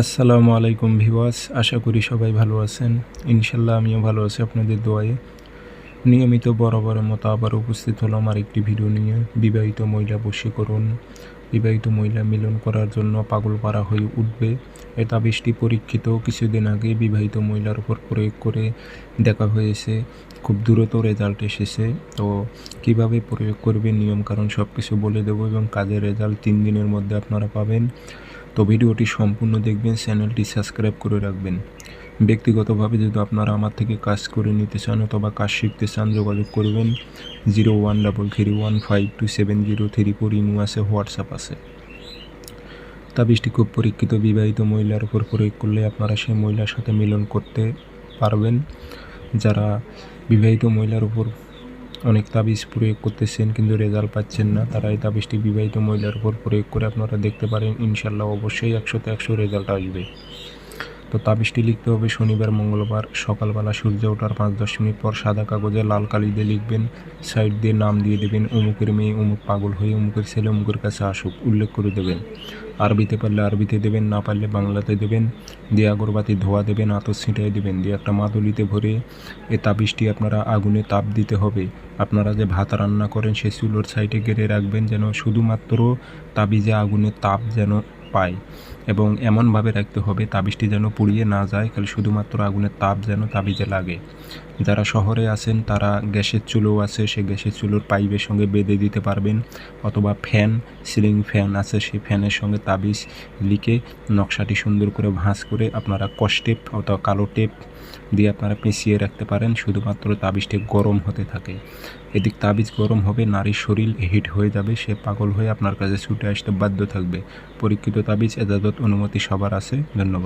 আসসালামু আলাইকুম ভিওয়াস আশা করি সবাই ভালো আছেন। ইনশাল্লাহ আমিও ভালো আছি আপনাদের দোয়ায়ে। নিয়মিত বরাবরের মতো আবার উপস্থিত হলাম আরেকটি ভিডিও নিয়ে। বিবাহিত মহিলা বশীকরণ, বিবাহিত মহিলা মিলন করার জন্য পাগল পাড়া হয়ে উঠবে। এ তাবিজটি পরীক্ষিত কিছুদিন আগে বিবাহিত মহিলার উপর প্রয়োগ করে দেখা হয়েছে। খুব দ্রুত রেজাল্ট এসেছে। তো কীভাবে প্রয়োগ করবে নিয়ম কারণ সব কিছু বলে দেবো এবং কাজের রেজাল্ট তিন দিনের মধ্যে আপনারা পাবেন। তো ভিডিওটি সম্পূর্ণ দেখবেন, চ্যানেলটি সাবস্ক্রাইব করে রাখবেন। ব্যক্তিগতভাবে যদি আপনারা আমার থেকে কাজ করে নিতে চান অথবা কাজ শিখতে চান, যোগাযোগ করবেন zero one double three one five two seven zero three four imo আছে, হোয়াটসঅ্যাপ আছে। তাবিজটি খুব পরীক্ষিত, বিবাহিত মহিলার উপর প্রয়োগ করলে আপনারা সেই মহিলার সাথে মিলন করতে পারবেন। যারা বিবাহিত মহিলার উপর অনেক তাবিজ প্রয়োগ করতেছেন, কিন্তু রেজাল্ট পাচ্ছেন না। তারা এই তাবিজটি বিবাহিত মহিলার উপর প্রয়োগ করে আপনারা দেখতে পারেন ইনশাল্লাহ অবশ্যই একশোতে একশো রেজাল্ট আসবে। তো তাবিজটি লিখতে হবে শনিবার, মঙ্গলবার, সকালবেলা সূর্য ওঠার পাঁচ দশ মিনিট পর সাদা কাগজে লাল কালি দিয়ে লিখবেন, সাইড দিয়ে নাম দিয়ে দেবেন, অমুকের মেয়ে অমুক পাগল হয়ে অমুকের ছেলে অমুকের কাছে আসুক, উল্লেখ করে দেবেন। আরবিতে পারলে আরবিতে দেবেন, না পারলে বাংলাতে দেবেন। দিয়ে আগরবাতি ধোয়া দেবেন, আতর ছিটাই দেবেন। দিয়ে একটা মাদুলিতে ভরে এ তাবিজটি আপনারা আগুনে তাপ দিতে হবে। আপনারা যে ভাত রান্না করেন, সে চুলোর সাইডে গেড়ে রাখবেন যেন শুধুমাত্র তাবিজে আগুনে তাপ যেন পায় এবং এমনভাবে রাখতে হবে, তাবিজটি যেন পুড়িয়ে না যায়, খালি শুধুমাত্র আগুনের তাপ যেন তাবিজে লাগে। যারা শহরে আছেন, তারা গ্যাসের চুলো আছে, সে গ্যাসের চুলোর পাইপের সঙ্গে বেঁধে দিতে পারবেন অথবা ফ্যান, সিলিং ফ্যান আছে, সেই ফ্যানের সঙ্গে তাবিজ লিখে নকশাটি সুন্দর করে ভাঁজ করে আপনারা কষ্টেপ অথবা কালো টেপ দিয়ে আপনারা পেঁচিয়ে রাখতে পারেন, শুধুমাত্র তাবিজটি গরম হতে থাকে। এদিক তাবিজ গরম হবে, নারীর শরীর হিট হয়ে যাবে, সে পাগল হয়ে আপনার কাছে ছুটে আসতে বাধ্য থাকবে। পরীক্ষিত তাবিজ এজাজত অনুমতি সবার আছে ধন্যবাদ।